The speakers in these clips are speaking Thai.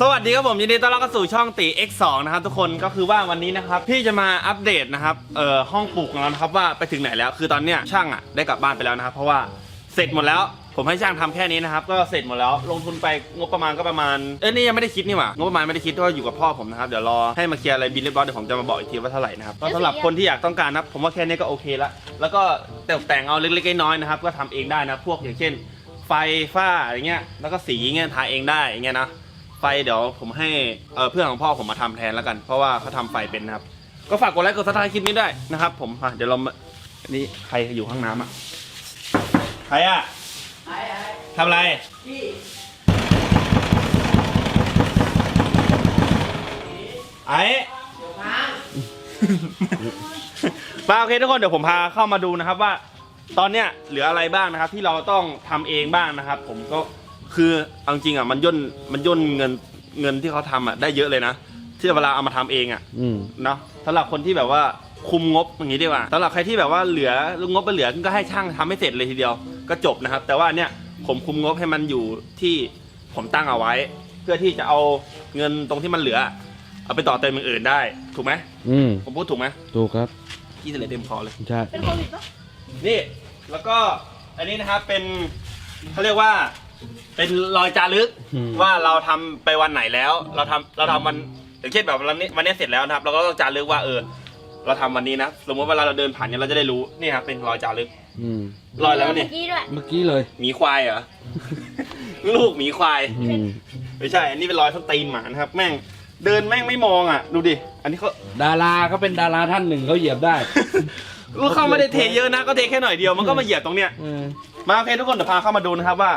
สวัสดีครับผมยินดีต้อนรับเข้าสู่ช่องตี X2 นะครับทุกคนก็คือว่าวันนี้นะครับพี่จะมาอัปเดตนะครับเอ่อห้องปลูกของเรานะครับว่าไปถึงไหนแล้ว คือตอนเนี้ยช่างอะได้กลับบ้านไปแล้วนะครับเพราะว่าเสร็จหมดแล้ว ผมให้ช่างทำแค่นี้นะครับก็เสร็จหมดแล้วลงทุนไปงบประมาณก็ประมาณเอ้ยนี่ยังไม่ได้คิดนี่หว่างบประมาณไม่ได้คิดเพราะว่าอยู่กับพ่อผมนะครับเดี๋ยวรอให้มาเคลียร์อะไรบินเรียบร้อยเดี๋ยวผมจะมาบอกอีกทีว่าเท่าไหร่นะครับก็สำหรับคนที่อยากต้องการนะครับผมว่าแค่นี้ก็โอเคละแล้วก็แต่งแต่งเอาเล็กๆน้อยๆนะครับก็ทำเองได้นะพวกอย่างเช่น ไฟฝ้าอย่างเงี้ยแล้วก็สีเงี้ยทาเองได้อย่างเงี้ยนะ ไฟเดี๋ยวผมให้เอ่อเพื่อนของพ่อผมมาทำแทนแล้วกัน เพราะว่าเขาทำไฟเป็นนะครับ ก็ฝากกดไลค์กดซับสไครต์คลิปนี้ด้วยนะครับ ผมอะเดี๋ยวเรามาอันนี้ใครอยู่ข้างน้ำอะใครอะไอ้ไอ้ทำอะไร พี่ไอ้เดี๋ยวพังมาโอเคทุกคนเดี๋ยวผมพาเข้ามาดูนะครับว่า ตอนเนี้ยเหลืออะไรบ้างนะครับ ที่เราต้องทำเองบ้างนะครับ ผมก็ คือเอาจริงๆอะมันย่นมันย่นเงินเงินที่เขาทำอะได้เยอะเลยนะที่เวลาเอามาทำเองอะ อืม เนาะสำหรับคนที่แบบว่าคุมงบอย่างนี้ดีกว่าสำหรับใครที่แบบว่าเหลือลูกงบไปเหลือก็ให้ช่างทำให้เสร็จเลยทีเดียวก็จบนะครับ แต่ว่าเนี่ยผมคุมงบให้มันอยู่ที่ผมตั้งเอาไว้ เพื่อที่จะเอาเงินตรงที่มันเหลือ เอาไปต่อเติมอย่างอื่นได้ ถูกไหมอืม ผมพูดถูกไหมถูกครับกี่สิบเต็มคอเลย ใช่เป็นโควิดปะนี่แล้วก็อันนี้นะครับเป็นเขาเรียกว่า เป็นรอยจารึกอืม ว่าเราทำไปวันไหนแล้ว เราทำเราทำวันอย่างเช่นแบบวันนี้วันนี้เสร็จแล้วนะครับ เราก็ต้องจารึกว่าเออ เราทำวันนี้นะสมมติเวลาเราเดินผ่านเนี่ยเราจะได้รู้นี่ครับเป็นรอยจารึกอืม รอยแล้วเนี่ย เมื่อกี้ด้วย เมื่อกี้เลยหมีควายเหรอ ลูกหมีควาย อืมไม่ใช่ อันนี้เป็นรอยส้นตีนหมานะครับ แม่ง เดินแม่งไม่มองอะ ดูดิ อันนี้เขา ดาราเขาเป็นดาราท่านหนึ่งเขาเหยียบได้ ลูกเข้าไม่ได้เทเยอะนะ ก็เทแค่หน่อยเดียว มันก็มาเหยียบตรงเนี้ยเออมาโอเคทุกคนเดี๋ยวพาเข้ามาดูนะครับว่า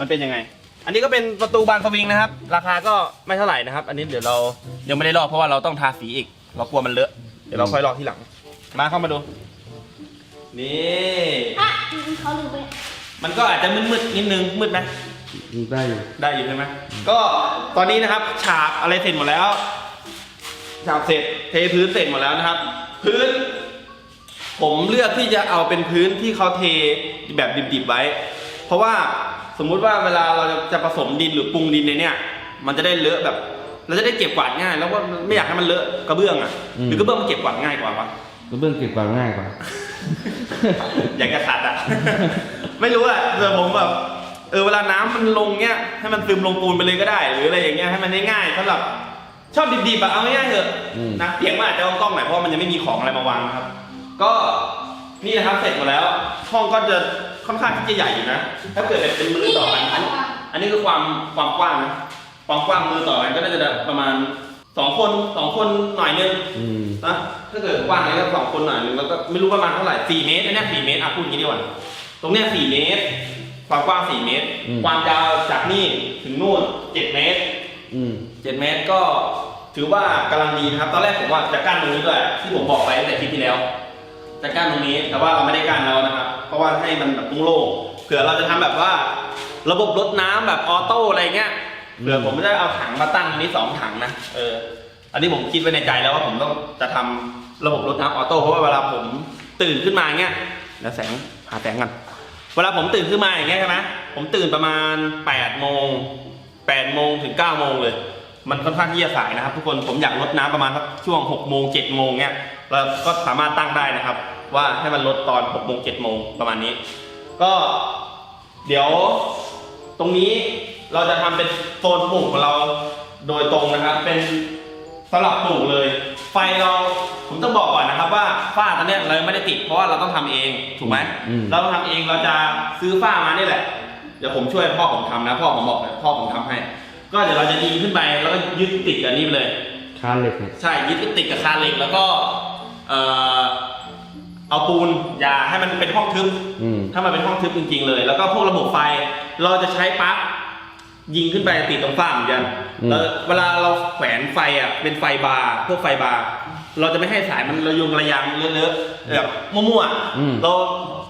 มันเป็นยังไง อันนี้ก็เป็นประตูบานสวิงนะครับ ราคาก็ไม่เท่าไหร่นะครับ อันนี้เดี๋ยวเรายังไม่ได้ลอกเพราะว่าเราต้องทาสีอีก เรากลัวมันเลอะ เดี๋ยวเราค่อยลอกที่หลัง มาเข้ามาดู นี่ อะเขาลืมไปมันก็อาจจะมืดๆนิดนึงมืดไหม ได้อยู่ได้อยู่ใช่ไหม ก็ตอนนี้นะครับ ฉาบอะไรเสร็จหมดแล้ว ฉาบเสร็จ เทพื้นเสร็จหมดแล้วนะครับ พื้น ผมเลือกที่จะเอาเป็นพื้นที่เขาเทแบบดิบๆไว้ เพราะว่า สมมุติว่าเวลาเราจะจะผสมดินหรือปรุงดินในเนี้ยมันจะได้เลอะแบบ เราจะได้เก็บกวาดง่าย แล้วก็ไม่อยากให้มันเลอะกระเบื้องอะหรือกระเบื้องมันเก็บกวาดง่ายกว่าวะ กระเบื้องเก็บกวาดง่ายกว่า อยากจะขัดอะ ไม่รู้อะแต่ผมแบบเออเวลาน้ำมันลงเนี้ยให้มันซึมลงปูนไปเลยก็ได้ หรืออะไรอย่างเงี้ยให้มันง่ายๆสำหรับชอบดิบๆอะเอาง่ายๆเถอะอืม นะเพียงว่าอาจจะต้องกล้องหน่อยเพราะว่ามันยังไม่มีของอะไรมาวางนะครับ ก็นี่นะครับเสร็จหมดแล้ว ห้องก็จะ ค่อนข้างที่จะใหญ่อยู่นะ ถ้าเกิดเป็นมือต่อกันอันนี้คือความความกว้างนะความกว้างมือต่อกันก็น่าจะประมาณสองคนสองคนหน่อยนึงอืมนะถ้าเกิดกว้างนี้ก็สองคนหน่อยนึงแล้วก็ไม่รู้ประมาณเท่าไหร่สี่เมตรอันเนี้ยสี่เมตรอะพูดอย่างนี้ดีกว่าตรงเนี้ยสี่เมตร ความกว้างสี่เมตร ความยาวจากนี่ถึงนู่นเจ็ดเมตรอืมเจ็ดเมตรก็ถือว่ากำลังดีนะครับ ตอนแรกผมว่าจะกั้นตรงนี้ด้วยที่ผมบอกไปตั้งแต่คลิปที่แล้ว จะกั้นตรงนี้แต่ว่าเราไม่ได้กั้นแล้วนะครับเพราะ ว่าให้มันแบบโล่งๆเผื่อเราจะทำแบบว่า ระบบรดน้ำแบบออโต้อะไรเงี้ยเผื่อผมไม่ได้เอาถังมาตั้งตรงนี้สองถังนะเออ อันนี้ผมคิดไว้ในใจแล้วว่าผมต้องจะทำระบบรดน้ำออโต้เพราะว่าเวลาผมตื่นขึ้นมาเงี้ยแล้วแสงหาแสงกันเวลาผมตื่นขึ้นมาอย่างเงี้ยใช่ไหมผมตื่นประมาณ8ปดโมงแปดโมงถึง9ก้าโมงเลย มันค่อนข้างที่จะสายนะครับ ทุกคนผมอยากลดน้ำประมาณสักช่วง6กโมงเจ็ดโมงเนี้ยเราก็สามารถตั้งได้นะครับ ว่าให้มันลดตอน6กโมงเจ็ดโมงประมาณนี้ ก็เดี๋ยวตรงนี้เราจะทำเป็นโซนปลูกของเราโดยตรงนะครับ เป็นสลับปลูกเลย ไฟเราผมต้องบอกก่อนนะครับ ว่าฝ้าตอนเนี้ยเรายังไม่ได้ติดเพราะว่าเราต้องทำเองถูกไหมอืมเราทำเองเราจะซื้อฝ้ามานี่แหละเดี๋ยวผมช่วยพ่อผมทำนะ พ่อผมบอกนะพ่อผมทำให้ ก็เดี๋ยวเราจะยิงขึ้นไปแล้วก็ยึดติดกับนี่ไปเลยคานเหล็กเนี่ยใช่ยึดติดกับคานเหล็กแล้วก็เอ่อ เอาปูนยาให้มันเป็นห้องทึบอืม ถ้ามันเป็นห้องทึบจริงๆเลย แล้วก็พวกระบบไฟเราจะใช้ปลั๊กยิงขึ้นไปติดตรงฝ้าเหมือนกันอืม แล้วเวลาเราแขวนไฟอะเป็นไฟบาร์พวกไฟบาร์เราจะไม่ให้สายมันระยงระยางเลอะๆแบบมั่วอืมๆเรา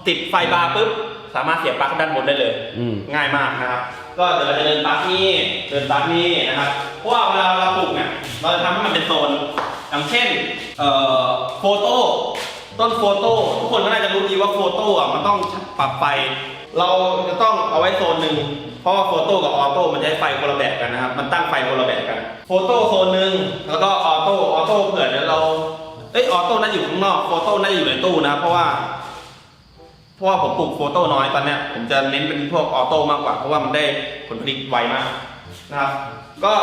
ติดไฟบาร์ปุ๊บสามารถเสียบปลั๊กด้านบนได้เลย อืม ง่ายมากนะครับ ก็เดี๋ยวเราจะเดินปลั๊กนี่เดินปลั๊กนี่นะครับ เพราะว่าเวลาเราปลูกเนี่ย เราจะทำให้มันเป็นโซน อย่างเช่น เอ่อ โฟโต้ ต้นโฟโต้ทุกคนก็น่าจะรู้ดีว่าโฟโต้อะมันต้องปรับไฟ เราจะต้องเอาไว้โซนหนึ่งเพราะว่าโฟโต้กับออโต้มันให้ไฟคนละแบบกันนะครับ มันตั้งไฟคนละแบบกัน โฟโต้โซนหนึ่งแล้วก็ออโต้ออโต้เผื่อเดี๋ยวเราเอ้ยออโต้น่าอยู่ข้างนอกโฟโต้น่าอยู่ในตู้นะครับเพราะว่าเพราะว่าผมปลูกโฟโต้น้อยตอนเนี้ยผมจะเน้นเป็นพวกออโต้มากกว่า เพราะว่ามันได้ผลผลิตไวมากนะครับ ก็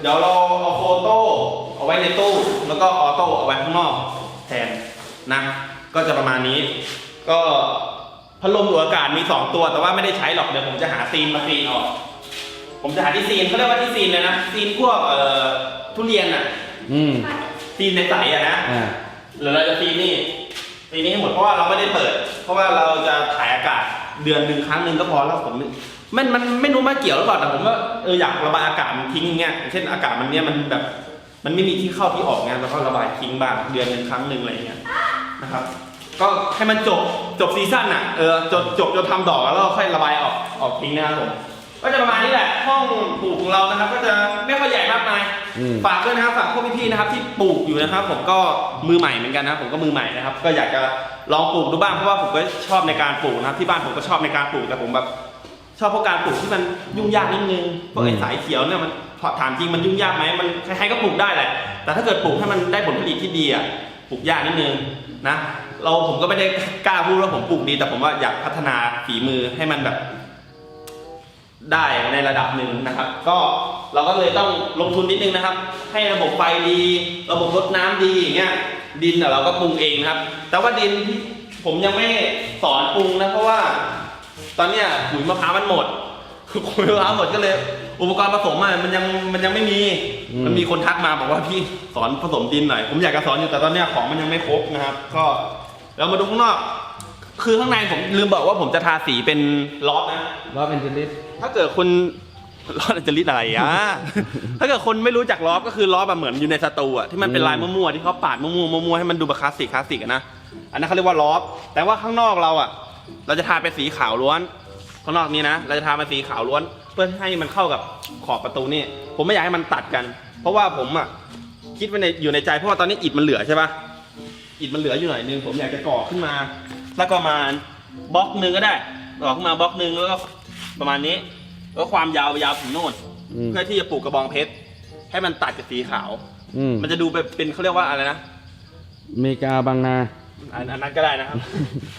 เดี๋ยวเราเอาโฟโต้เอาไว้ในตู้ แล้วก็ออโต้เอาไว้ข้างนอกแทน นะก็จะประมาณนี้ ก็พัดลมดูดอากาศมี 2 ตัว แต่ว่าไม่ได้ใช้หรอกเดี๋ยวผมจะหาซีนมาซีนออก ผมจะหาที่ซีนเขาเรียกว่าที่ซีนเลยนะซีนพวกเอ่อทุเรียนอะอืมซีนในใสอะนะอ่าหรือเราจะซีนนี่ซีนนี้ให้หมดเพราะว่าเราไม่ได้เปิด เพราะว่าเราจะถ่ายอากาศเดือนหนึ่งครั้งหนึ่งก็พอแล้วผมมันมันไม่รู้มาเกี่ยวหรือเปล่าแต่ผมว่าเอออยากระบายอากาศมันทิ้งอย่างเงี้ยอย่างเช่นอากาศมันเนี้ยมันแบบ มันไม่มีที่เข้าที่ออกไงเราก็ระบายทิ้งบ้างเดือนหนึ่งครั้งหนึ่งอะไรอย่างเงี้ยนะครับ ก็ให้มันจบจบซีซั่นอะเออจบจบจนทำดอกแล้วเราค่อยระบายออกออกทิ้งนะครับผมก็จะประมาณนี้แหละห้องปลูกของเรานะครับ ก็จะไม่ค่อยใหญ่มากมายอืมฝากด้วยนะครับฝากพวกพี่ๆนะครับ ที่ปลูกอยู่นะครับ ผมก็มือใหม่เหมือนกันนะผมก็มือใหม่นะครับ ก็อยากจะลองปลูกดูบ้างเพราะว่าผมก็ชอบในการปลูกนะครับที่บ้านผมก็ชอบในการปลูกแต่ผมแบบชอบพวกการปลูกที่มันยุ่งยากนิดนึงพวกไอ้อืมสายเขียวเนี่ยมัน ถามจริงมันยุ่งยากไหมมันใครๆก็ปลูกได้แหละ แต่ถ้าเกิดปลูกให้มันได้ผลผลิตที่ดีอะปลูกยากนิดนึงนะ เราผมก็ไม่ได้กล้าพูดว่าผมปลูกดี แต่ผมว่าอยากพัฒนาฝีมือให้มันแบบ ได้ในระดับหนึ่งนะครับ ก็เราก็เลยต้องลงทุนนิดนึงนะครับ ให้ระบบไฟดี ระบบรดน้ำดีอย่างเงี้ยดินเราก็ปรุงเองนะครับ แต่ว่าดินที่ผมยังไม่สอนปรุงนะเพราะว่า ตอนเนี้ยปุ๋ยมะพร้าวมันหมด ปุ๋ยมะพร้าวหมดก็เลย อุปกรณ์ผสมอะมันยังมันยังไม่มี อืม มันมีคนทักมาบอกว่าพี่สอนผสมดินหน่อยผมอยากจะสอนอยู่แต่ตอนเนี้ยของมันยังไม่ครบนะครับ ก็เรามาดูข้างนอก คือข้างในผมลืมบอกว่าผมจะทาสีเป็นล็อบนะ รอบเป็นชนิดถ้าเกิดคุณล้อจะลิดอะไรอะ ถ้าเกิดคนไม่รู้จักล้อก็คือล้อแบบเหมือนอยู่ในสตูอะที่มันเป็นอืมลายมั่วๆที่เขาปาดมั่วๆมั่วๆให้มันดูแบบคลาสสิกคลาสสิกอะนะ อันนั้นเขาเรียกว่าล้อแต่ว่าข้างนอกเราอะ เราจะทาเป็นสีขาวล้วน ข้างนอกนี้นะ เราจะทาเป็นสีขาวล้วน เพื่อให้มันเข้ากับขอบประตูนี่ ผมไม่อยากให้มันตัดกัน เพราะว่าผมอะคิดไว้ในอยู่ในใจเพราะว่าตอนนี้อิฐมันเหลือใช่ปะอิฐมันเหลืออยู่หน่อยนึงผมอยากจะก่อขึ้นมาสักประมาณบล็อกหนึ่งก็ได้ก่อขึ้นมาบล็อกหนึ่งแล้วก็ประมาณนี้แล้วความยาวยาวถึงโน่นอืม เพื่อที่จะปลูกกระบองเพชรให้มันตัดกับสีขาว อืมมันจะดูแบบเป็นเขาเรียกว่าอะไรนะ อเมริกาบางนา อันอันนั้นก็ได้นะครับ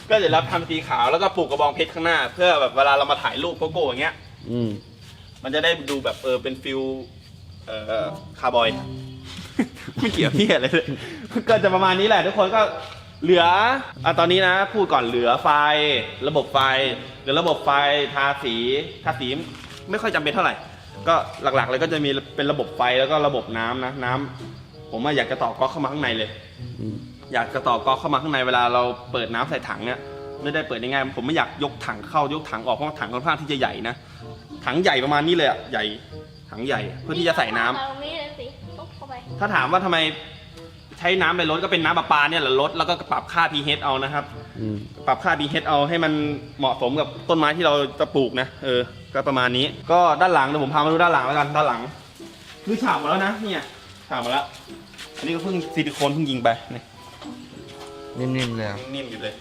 ก็เดี๋ยวรับทำสีขาวแล้วก็ปลูกกระบองเพชรข้างหน้า เพื่อแบบเวลาเรามาถ่ายรูปโกโก้อย่างเงี้ย อืมมันจะได้ดูแบบเออเป็นฟิลเอ่อคาร์บอย ไม่เกี่ยวพี่อะไรเลย ก็จะประมาณนี้แหละทุกคนก็เหลืออะตอนนี้นะพูดก่อนเหลือไฟ ระบบไฟเหลือระบบไฟทาสีทาสีไม่ค่อยจำเป็นเท่าไหร่ ก็หลักๆเลยก็จะมีเป็นระบบไฟแล้วก็ระบบน้ำนะน้ำผมว่าอยากจะต่อก๊อกเข้ามาข้างในเลย อืม อยากจะต่อก๊อกเข้ามาข้างในเวลาเราเปิดน้ำใส่ถังเนี่ยไม่ได้เปิดง่ายๆผมไม่อยากยกถังเข้ายกถังออกเพราะว่าถังค่อนข้างที่จะใหญ่นะถังใหญ่ประมาณนี้เลยอะใหญ่ถังใหญ่เพื่อที่จะใส่น้ำตรงนี้เลยสิปุ๊บเข้าไปถ้าถามว่าทำไมใช้น้ำในรถก็เป็นน้ำประปาเนี่ยแหละลดแล้วก็ปรับค่า pH เอานะครับอืมปรับค่า pH เอาให้มันเหมาะสมกับต้นไม้ที่เราจะปลูกนะเออ ก็ประมาณนี้ ก็ด้านหลังเดี๋ยวผมพามาดูด้านหลังแล้วกันด้านหลังคือฉาบหมาแล้วนะเนี่ยฉาบหมาแล้วอันนี้ก็เพิ่งซิลิโคนเพิ่งยิงไปนี่ นิ่มๆเลยอะนิ่มอยู่เลย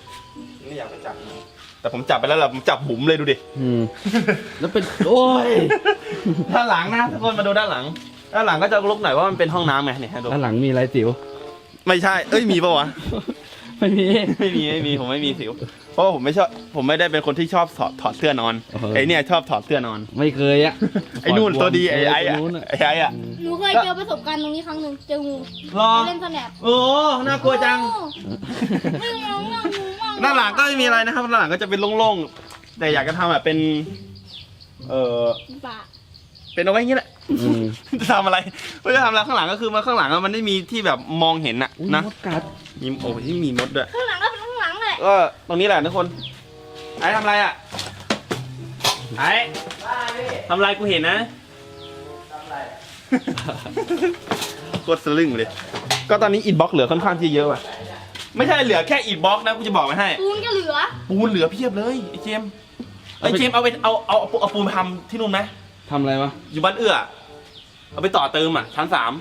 ไม่อยากไปจับมันแต่ผมจับไปแล้วล่ะผมจับหุมเลยดูดิ อืมแล้วเป็นโอ้ยด้านหลังนะทุกคนมาดูด้านหลัง ด้านหลังก็จะลุกหน่อยว่ามันเป็นห้องน้ำไงเนี่ยให้ดูด้านหลังมีอะไรสิวไม่ใช่ เอ้ยมีปะวะ ไม่มี ไม่มีไม่มีผมไม่มีสิว เพราะว่าผมไม่ชอบผมไม่ได้เป็นคนที่ชอบถอดถอดเสื้อนอนเออ ไอเนี่ยชอบถอดเสื้อนอน ไม่เคยอะไอ้นู่นตัวดีไอ้ไอ้อะตัวนู้นอะไอ้ไอ้อะหนูเคยเจอประสบการณ์ตรงนี้ครั้งหนึ่งเจองูรอเล่นสแนปโอ้น่ากลัวจังไม่เอาไม่เอางูมากด้านหลังก็ไม่มีอะไรนะครับด้านหลังก็จะเป็นโล่งๆแต่อยากจะทำแบบเป็น เออป่าเป็นเอาไว้อย่างนี้แหละ อืม จะทำอะไรไม่จะทำอะไรข้างหลังก็คือมาข้างหลังอะมันไม่มีที่แบบมองเห็นอะอุ๊ยนะมดกัดมีโอ้ที่มีมดด้วย ข้างหลังก็เป็นข้างหลังเลยก็ตรงนี้แหละทุกคน ไอ้ทำอะไรอะไอ้ทำอะไรกูเห็นนะโคตรสลึ่งเลย ก็ตอนนี้อินบ็อกเหลือค่อนข้างที่เยอะว่ะ ไม่ใช่เหลือแค่อินบ็อกนะกูจะบอกไว้ให้ ปูนก็เหลือ ปูนเหลือเพียบเลยไอ้เจมส์ไอ้เจมส์เอาไปเอาเอาเอาเอาปูนไปทำที่นู่นไหมทำอะไรวะอยู่บ้านเอื้อ เอาไปต่อเติมอะชั้นสาม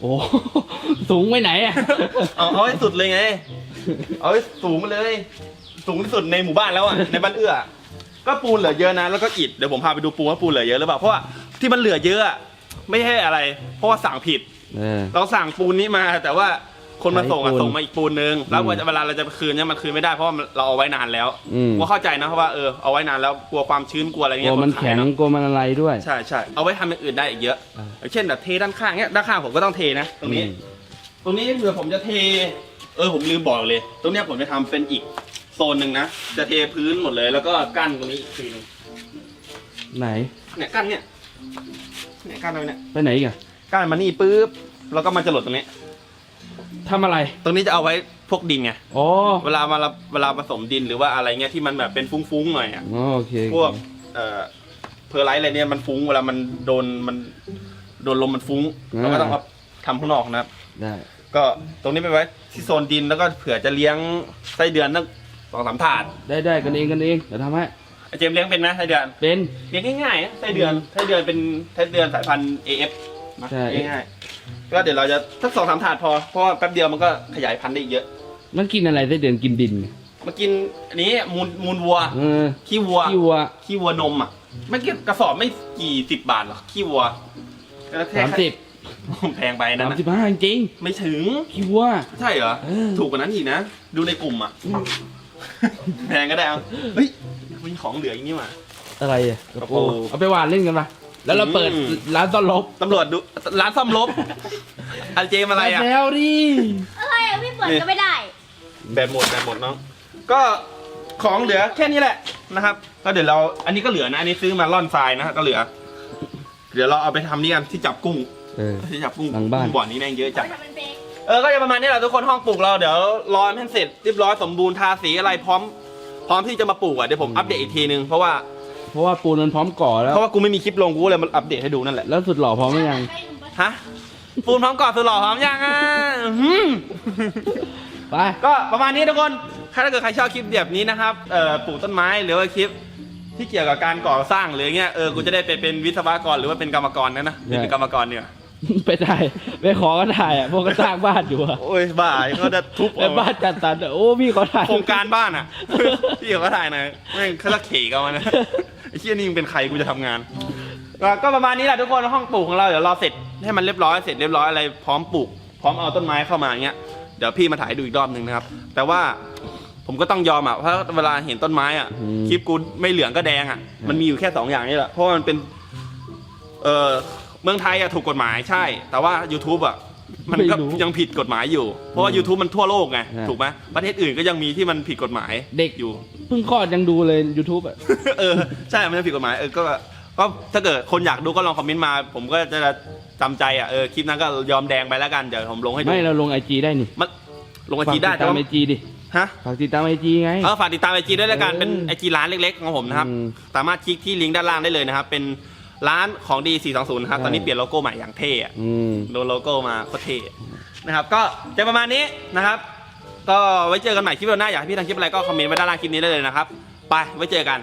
โอ้ สูงไปไหนอะเอาเอาให้สุดเลยไง เอาให้สูงไปเลย สูงที่สุดในหมู่บ้านแล้วอะ ในบ้านเอื้อ ก็ปูนเหลือเยอะนะ แล้วก็อิฐ เดี๋ยวผมพาไปดูปูนว่าปูนเหลือเยอะหรือเปล่า เพราะว่าที่มันเหลือเยอะอะไม่ใช่อะไร เพราะว่าสั่งผิด เออ เราสั่งปูนนี้มาแต่ว่า คนมาส่งอะใช้ปูนส่งมาอีกปูนนึงแล้วอืมเวลาเราจะไปคืนเนี่ยมันคืนไม่ได้เพราะว่ามันเราเอาไว้นานแล้วอืม ก็เข้าใจนะเพราะว่าเออเอาไว้นานแล้วกลัวความชื้นกลัวอะไรกลัเงี้วยมันคขาแข็ยงเนอะกลัวมันอะไรด้วย ใช่ใช่เอาไว้ทำอย่างอื่นได้อีกเยอะอ่า อย่างเช่นแบบเทด้านข้างเนี้ยด้านข้างผมก็ต้องเทนะตรงนี้อืมตรงนี้เผื่อผมจะเท เออผมลืมบอกเลย ตรงเนี้ยผมจะทำเป็นอีกโซนหนึ่งนะ จะเทพื้นหมดเลย แล้วก็กั้นตรงนี้อีกทีหนึงไหนเนี่ยกั้นเนี่ยเนี่ยกั้นตรงเนี้ยไปไหนอีกอะกั้นมานี่ปุ๊บแล้วก็มันจะหลดตรงนี้ ทำอะไร ตรงนี้จะเอาไว้พวกดินไง อ๋อเวลามาเวลาผสมดินหรือว่าอะไรเงี้ยที่มันแบบเป็นฟุ้งๆหน่อยอะ อ๋อโอเคพวกเอ่อเพอร์ไลท์อะไรเนี่ยมันฟุ้งเวลามันโดนมันโดนลมมันฟุ้งเราก็ต้องเอาทำข้างนอกนะครับ ได้ก็ตรงนี้ไปไว้ที่โซนดินแล้วก็เผื่อจะเลี้ยงไส้เดือนตั้งสองสามถาดได้ได้กันเองกันเองเดี๋ยวทำให้ ไอเจมส์เลี้ยงเป็นไหมไส้เดือนเป็น เลี้ยงง่ายๆอะไส้เดือนไส้เดือนเป็นไส้เดือนสายพันธุ์ AF นะใช่ เลี้ยงง่ายๆ ก็เดี๋ยวเราจะสักสองสามถาดพอ เพราะว่าแป๊บเดียวมันก็ขยายพันธุ์ได้อีกเยอะ มันกินอะไรได้เดือนกินดินมากินอันนี้มูลมูลวัว เออขี้วัว ขี้วัวขี้วัวนมอะไม่กี่กระสอบไม่กี่สิบบาทหรอกขี้วัวก็แค่สามสิบแพงไปนั่สานมนะสิบห้าจริงไม่ถึงขี้วัว ใช่เหรอเออถูกกว่านั้นอีกนะ ดูในกลุ่มอะ แพงก็ได้เอาเฮ้ยมีของเหลืออีกนี่หว่าอะไรอะกระโปรงเอาไปหวานเล่นกันปะ แล้วเราเปิดอืมร้านต้อนรบตำรวจดูร้านซ่อมรถอันเจมอะไรอะแล้วดิอะไรอะพี่เปิดก็ไม่ได้ แบบหมดแบบหมดน้องก็ของเหลือแค่นี้แหละนะครับ ก็เดี๋ยวเราอันนี้ก็เหลือนะอันนี้ซื้อมาล่อนทรายนะก็เหลือ เดี๋ยวเราเอาไปทำนี่กันที่จับกุ้งเออที่จับกุ้งหลังบ้านกุ้บ่อนนี้แม่งเยอะจัไปดทำเป็นเบกเออก็จะประมาณนี้แหละทุกคนห้องปลูกเราเดี๋ยวรอให้มันเสร็จเรียบร้อยสมบูรณ์ทาสีอะไรพร้อม พร้อมที่จะมาปลูกอะเดี๋ยวผมอัปเดตอีกทีนึงเพราะว่า เพราะว่าปูนมันพร้อมก่อแล้ว เพราะว่ากูไม่มีคลิปลงกูเลยมาอัปเดตให้ดูนั่นแหละ แล้วสุดหล่อพร้อมหรือยัง ฮะ ปูนพร้อมก่อนสุดหล่อพร้อมยังอะอื้อหือ ไป ก็ประมาณนี้ทุกคนถ้าเกิดใครชอบคลิปแบบนี้นะครับเอ่อปลูกต้นไม้หรือว่าคลิปที่เกี่ยวกับการก่อสร้างหรือเงี้ย เออ กูจะได้ไปเป็นวิศวกรหรือว่าเป็นกรรมกรนะนะเป็นกรรมกรเนี่ยไปได้ไปขอก็ได้อะพวกก็สร้างบ้านอยู่อะโอ้ยบ้าเขาจะทุบแล้วบ้านจัดสรรอะโอ้พี่เขาถ่าย โครงการบ้านอะ พี่เขาก็ถ่ายหนะแม่งเขาจะเขกเอามานะ ไอ้เชี่ยนี่มึงเป็นใครกูจะทำงานก็ก็ประมาณนี้แหละทุกคนห้องปลูกของเราเดี๋ยวรอเสร็จให้มันเรียบร้อยเสร็จเรียบร้อยอะไรพร้อมปลูก พร้อมเอาต้นไม้เข้ามาอย่างเงี้ยเดี๋ยวพี่มาถ่ายให้ดูอีกรอบหนึ่งนะครับ แต่ว่าผมก็ต้องยอมอะเพราะเวลาเห็นต้นไม้อะอืมคลิปกูไม่เหลืองก็แดงอะมันมีอยู่แค่สองอย่างนี่แหละเพราะว่ามันเป็น เออเมืองไทยอะถูกกฎหมายใช่ แต่ว่า YouTube อะ มันก็ไม่รู้ยังผิดกฎหมายอยู่ เพราะว่า YouTube มันทั่วโลกไง ใช่ ถูกไหมประเทศอื่นก็ยังมีที่มันผิดกฎหมายเด็กอยู่ เพิ่งคลอดยังดูเลย YouTube อะเออใช่มันยังผิดกฎหมายเออก็ก็ถ้าเกิดคนอยากดูก็ลองคอมเมนต์มา ผมก็จะจำใจอะเออคลิปนั้นก็ยอมแดงไปแล้วกันเดี๋ยวผมลงให้ดูไม่เราลงไอจีได้นี่มันลงไอฝากจีติได้ดแต่ตามว่าไอจีดิฮะ ฝากติดตามไอจีไง เออฝากติดตามไอจีด้วยแล้วกัน เออเป็นไอจีร้านเล็กๆของผมนะครับ อืม สามารถคลิกที่ลิงก์ด้านล่างได้เลยนะครับ เป็น ร้านของดี 420นะครับใช่ตอนนี้เปลี่ยนโลโก้ใหม่อย่างเท่อะอืม โดนโลโก้มาโคตรเท่นะครับ ก็จะประมาณนี้นะครับ ก็ไว้เจอกันใหม่คลิปหน้าอยากให้พี่ทำคลิปอะไรก็คอมเมนต์ไว้ด้านล่างคลิปนี้ได้เลยนะครับ ไปไว้เจอกัน